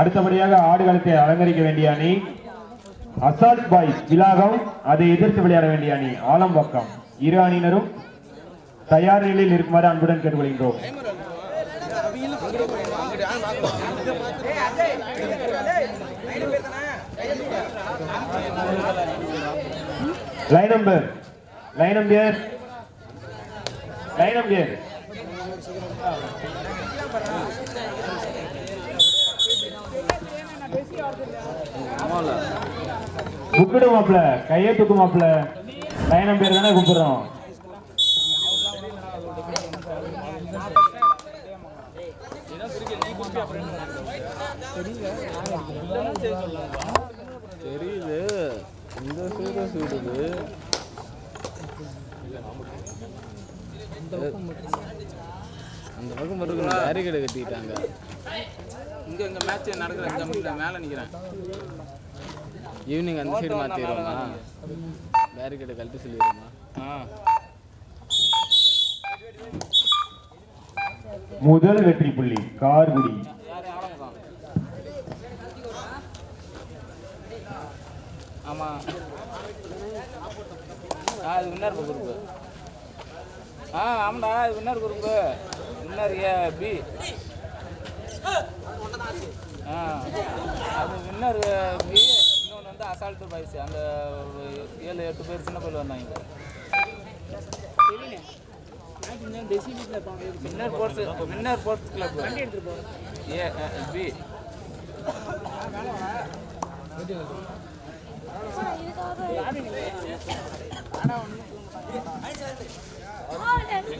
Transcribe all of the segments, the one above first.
அடுத்தபடியாக ஆடுகளத்தை அலங்கரிக்க வேண்டிய அணி அசால்ட் பாய்ஸ் விலாகம். அதை எதிர்த்து விளையாட வேண்டிய அணி ஆலம்பக்கம் இரு அணியினரும் தயார் நிலையில் இருக்குமாறு அன்புடன் கேட்டுக்கொள்கின்றோம். Line number line number line number கூப்பிடு மாப்ள கையை தூக்கு மாப்ள லைன் பேர் தானே கூப்பிடுறோம். தெரியுது. இந்த சைடு சுடுது. அந்த பக்கம் மட்டும் பேரிகேடு கட்டிட்டாங்க. இங்க இங்க மேட்ச் நடக்கிற ஜம்மில் மேலே நிக்கிறேன். ஈவினிங் அந்த சைடு மாத்திடுவோமா? பேரிகேடு கழட்டி சொல்லிடுவோமா? ஆ. முதல் வெற்றி புள்ளி கார்குடி. யார் ஆரம்பம் ஆமாம் ஆ இது வின்னர் குரூப்பு ஆ ஆமாடா இது winner group winner A B? ஆ அது வின்னர் பி? இன்னொன்று வந்து அசால்ட்டு பாய்ஸ் அந்த ஏழு எட்டு பேர் சின்ன பேர் வந்தாங்க. Winner sports winner sports club A B?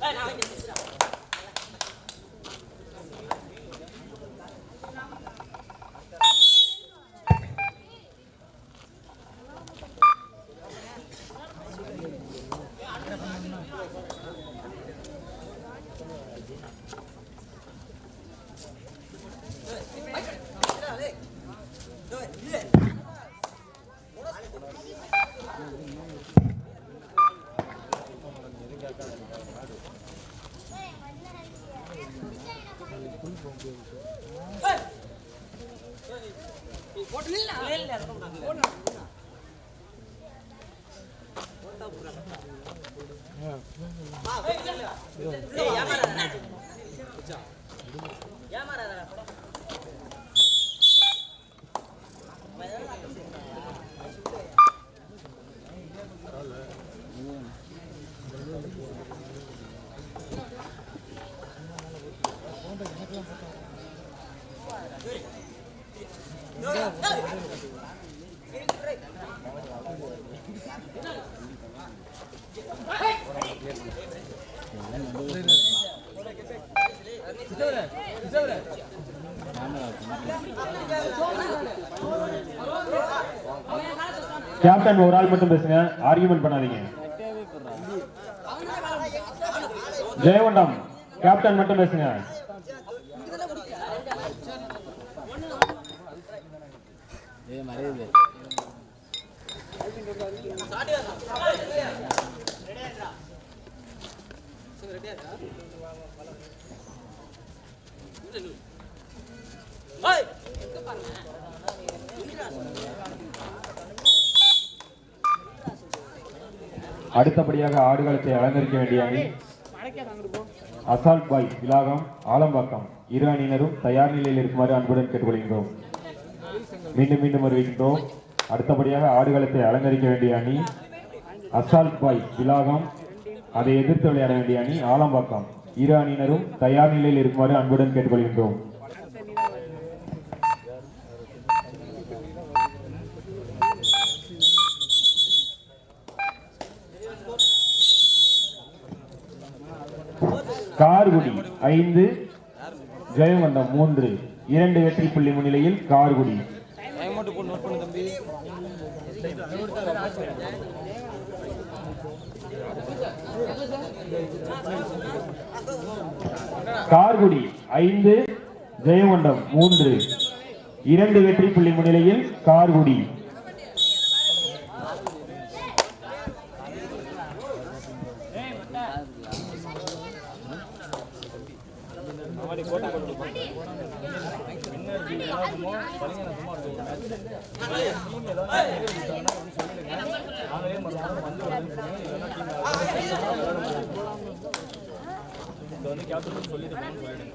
哎，拿回去吃了。captain ஒரு ஆள் மட்டும் பேசுங்க. ஆர்கியூமெண்ட் பண்ணாதீங்க. ஜெயவண்டம் கேப்டன் மட்டும் பேசுங்க. ஏ அடுத்தபடியாக ஆடுகளத்தை அலங்கரிக்க வேண்டிய அணி அசால்ட் பாய் விலாகம் ஆலம்பாக்கம். இரு அணியினரும் தயார் நிலையில் இருக்குமாறு அன்புடன் கேட்டுக்கொள்கின்றோம். மீண்டும் மீண்டும் அறிவிக்கின்றோம் அடுத்தபடியாக ஆடுகளத்தை அலங்கரிக்க வேண்டிய அணி அசால்ட் பாய் விலாகம் அதை எதிர்த்து விளையாட வேண்டிய அணி ஆலம்பாக்கம். இரு அணியினரும் தயார் நிலையில் இருக்குமாறு அன்புடன் கேட்டுக்கொள்கின்றோம். கார்குடி ஐந்து ஜெயங்கொண்டம் மூன்று. இரண்டு வெற்றி புள்ளி முன்னிலையில் கார்குடி. கார்குடி ஐந்து ஜெயங்கொண்டம் மூன்று. இரண்டு வெற்றி புள்ளி முன்னிலையில் கார்குடி. வந்து கேப்டன் சொல்லிட்டு போயிடுங்க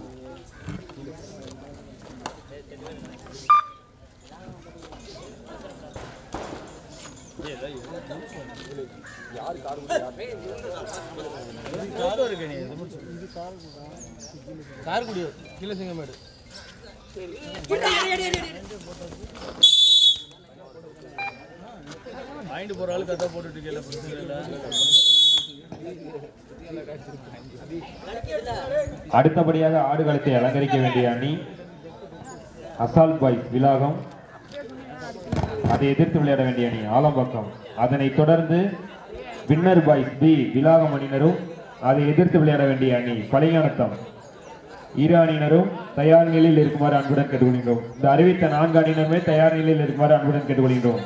கார்குடி கீழே சிங்கமேடு வாங்கிட்டு போற ஆளு கதை போட்டுட்டு இருக்கல பிரச்சனை இல்லை அடுத்தபடியாக ஆடுகளத்தை அலங்கரிக்க வேண்டிய அணி அசால்ட் பாய்ஸ் விலாகம். அதை எதிர்த்து விளையாட வேண்டிய அணி ஆலம்பக்கம். அதனைத் தொடர்ந்து வின்னர் பாய்ஸ் பி விலாகம் அணியினரும் அதை எதிர்த்து விளையாட வேண்டிய அணி பழையானத்தம் இரு அணியினரும் தயார் நிலையில் இருக்குமாறு அன்புடன் கேட்டுக்கொள்கின்றோம். இந்த அறிவித்த நான்கு அணியினருமே தயார் நிலையில் இருக்குமாறு அன்புடன் கேட்டுக்கொள்கின்றோம்.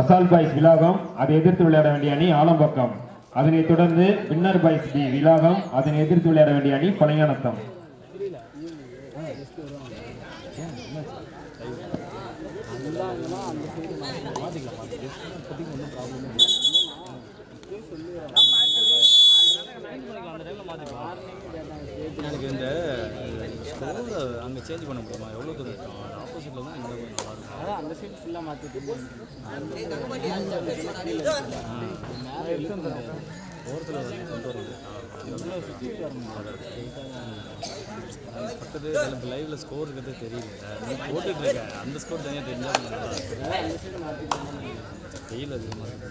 அசால் பாய்ஸ் விலாகம் அதை எதிர்த்து விளையாட வேண்டிய அணி ஆலம்பக்கம். அதனைத் தொடர்ந்து வின்னர் பாய்ஸ் பி விலாகம் அதனை எதிர்த்து விளையாட வேண்டிய அணி பழையானத்தம். எனக்கு இந்த ஸ்கோர் அங்கே சேஞ்ச் பண்ண முடியுமா எவ்வளோ தூரம் இருக்கும் ஆப்போசிட்டில் தான் எங்களுக்கு கொஞ்சம் நல்லா இருக்கும் அதான் அந்த சைடு ஃபுல்லாக மாற்றிட்டு ஓரத்தில் வந்து கொண்டு வரது பக்கத்து எனக்கு லைவ்ல ஸ்கோர் இருக்கிறது தெரியல நீ போட்டுட்டு இருக்க அந்த ஸ்கோர் தனியாக தெரிஞ்சால் வெயில் அதிகமாக இருக்கு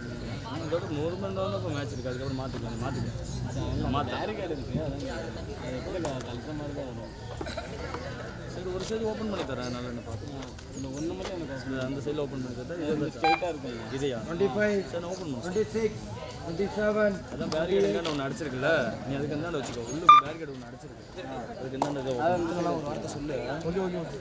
இதோட நூறு மணி நேரம் இப்போ மேட்ச் இருக்கு. அதுக்கப்புறம் மாற்றிக்கலாம் மாற்றிக்கலாம் மாற்ற பேரிகார்டு இருக்கு அதான் அது எப்படி கலக்க மாதிரி தான் வரும். சரி ஒரு சைடு ஓப்பன் பண்ணி தரேன். நல்லா என்ன பார்த்து. இந்த ஒன்று மட்டும் எனக்கு அந்த சைடில் ஓப்பன் பண்ணி தரேன். இது ஸ்ட்ரைட்டாக இருக்கும். இதையா? டுவெண்ட்டி ஃபைவ் சரி ஓப்பன் பண்ணு டுவெண்ட்டி சிக்ஸ் டுவெண்ட்டி செவன் அதான் பேரிகேட் ஒன்று அடிச்சிருக்குல்ல? நீ அதுக்கு இருந்தாண்ட வச்சுக்கோ. உள்ளுக்கு பேரிகேட் ஒன்று அடிச்சிருக்கு. அதுக்கு பண்ணு. ஒரு வார்த்தை சொல்லு. Okay okay.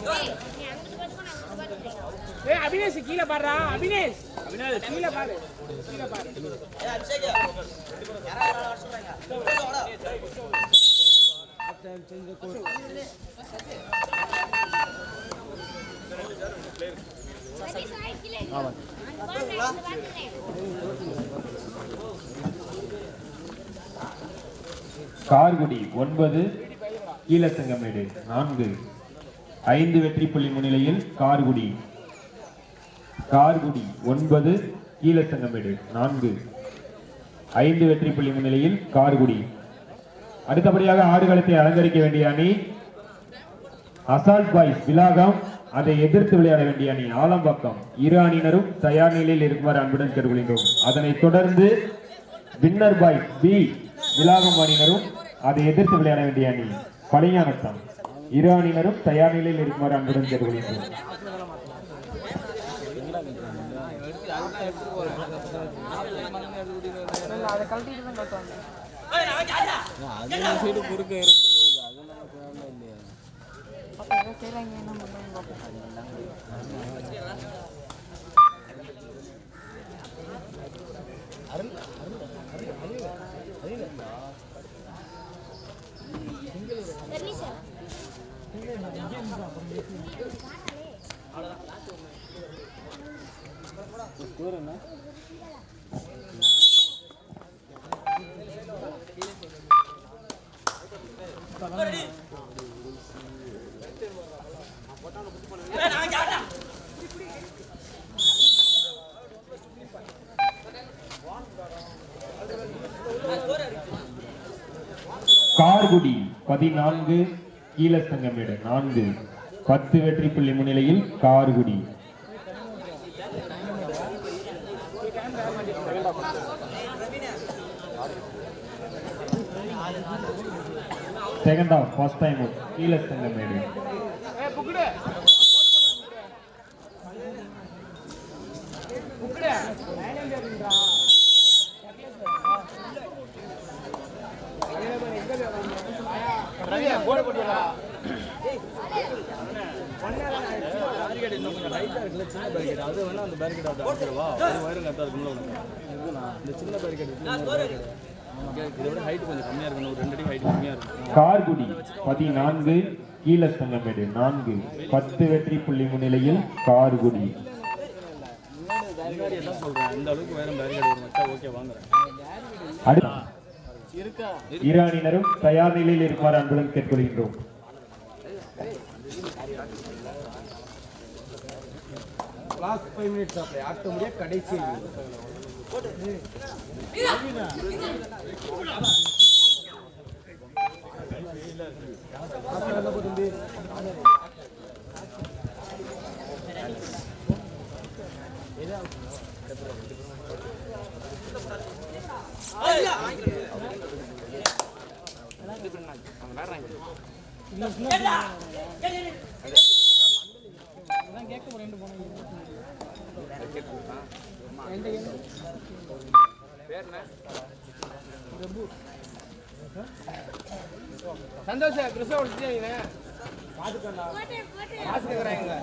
இருக்கு ஏய் அபினேஷ் கீழே பாடுறா. அபினேஷ். அபினேஷ் கீழே பாரு கீழே பாரு Last time change the court. Karkudi ஒன்பது கீழத்தங்கமேடு நான்கு. ஐந்து வெற்றி புள்ளி முன்னிலையில் கார்குடி. கார்குடி ஒன்பது கீழசங்கமேடு நான்கு. ஐந்து வெற்றி புள்ளி முன்னிலையில் கார்குடி. அடுத்தபடியாக ஆடுகளத்தை அலங்கரிக்க வேண்டிய அணி அசால்ட் பாய்ஸ் விலாகம். அதை எதிர்த்து விளையாட வேண்டிய அணி ஆலம்பக்கம். இரு அணியினரும் தயார் நிலையில் இருக்குமாறு அன்புடன் கேட்டுக்கொள்கின்றோம். அதனைத் தொடர்ந்து வின்னர் பாய்ஸ் பி விலாகம் அணியினரும் அதை எதிர்த்து விளையாட வேண்டிய அணி பழையானத்தம். இரு அணியினரும் தயார் நிலையில் இருக்குமாறு அன்புடன் கேட்டுக்கொள்கின்றோம் அது அருள் அருள் அருள் ஸ்கோர் என்ன கார்குடி பதினான்கு கீழசங்கமேடு நான்கு பத்து வெற்றி புள்ளி முன்னிலையில் Karkudi second half first time Keezhasangamedu Yeah இன்னும் கொஞ்சம் லைட்டாக இருக்குல்ல சின்ன பேரிகேட் அது வேணா அந்த பேரிகேட் அதை அடிச்சிடவா அது வயிறு கரெக்டாக இருக்கும்ல இந்த சின்ன பேரிகேட் இதை விட ஹைட் கொஞ்சம் கம்மியாக இருக்கணும் ஒரு ரெண்டு அடி ஹைட் கம்மியாக இருக்கும் கார்குடி பதினான்கு கீழசங்கமேடு நான்கு. பத்து வெற்றி புள்ளி முன்னிலையில் கார்குடி. முன்னாடி என்ன சொல்கிறேன் இந்த அளவுக்கு வேறு பேரிகேட் ஒரு மச்சா ஓகே வாங்குறேன். அடுத்த அணியினரும் தயார் நிலையில் இருக்குமாறு அன்புடன் கேட்டுக்கொள்கின்றோம் five minutes அப்படி ஆட்ட முடிய கடைசி சந்தோஷ் கிறிஸ்தவ ஒழிச்சிட்டீங்க பாத்துக்கண்ணா காசு கேக்குறாங்க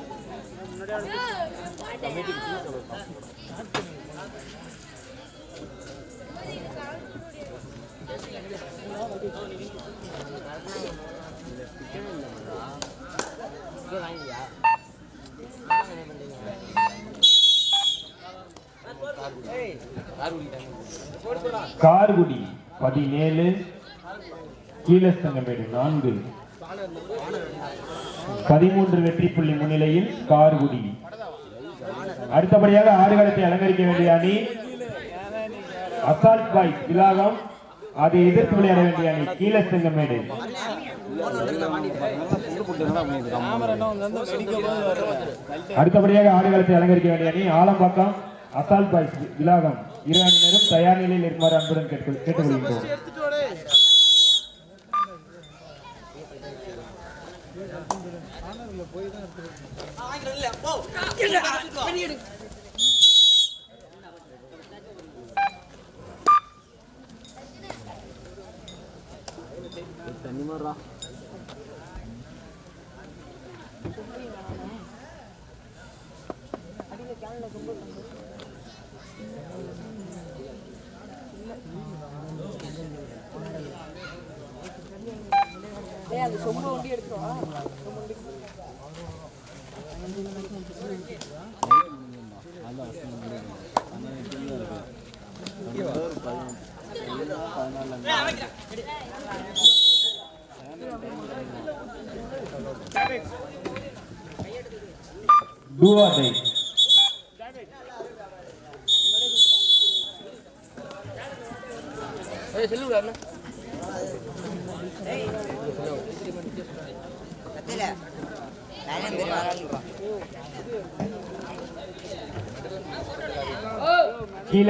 கார்குடி பதினேழு. கீழஸ்தங்கமேடு நான்கு. பதிமூன்று வெற்றி புள்ளி முன்னிலையில் கார்குடி. அடுத்தபடியாக ஆடுகளத்தை அலங்கரிக்க வேண்டிய அணி அசால்ட் பாய் விலாகம் அதை எதிர்த்து விளையாட வேண்டிய அணி கீழே செங்கமேடு அடுத்தபடியாக ஆடுகளத்தை அலங்கரிக்க வேண்டிய அணி ஆலம்பாக்கம் அசால் பாய்ஸ் விலாகம் இரு அணியினரும் தயார் நிலையில் இருக்குமாறு அன்புடன் கேட்டு கேட்டுக்கொள்கின்றோம் தண்ணி மாறா அந்த சொம்ப வண்டி எடுத்துருவா பதினாலு દુવાભાઈ એ સિલું ગામ ને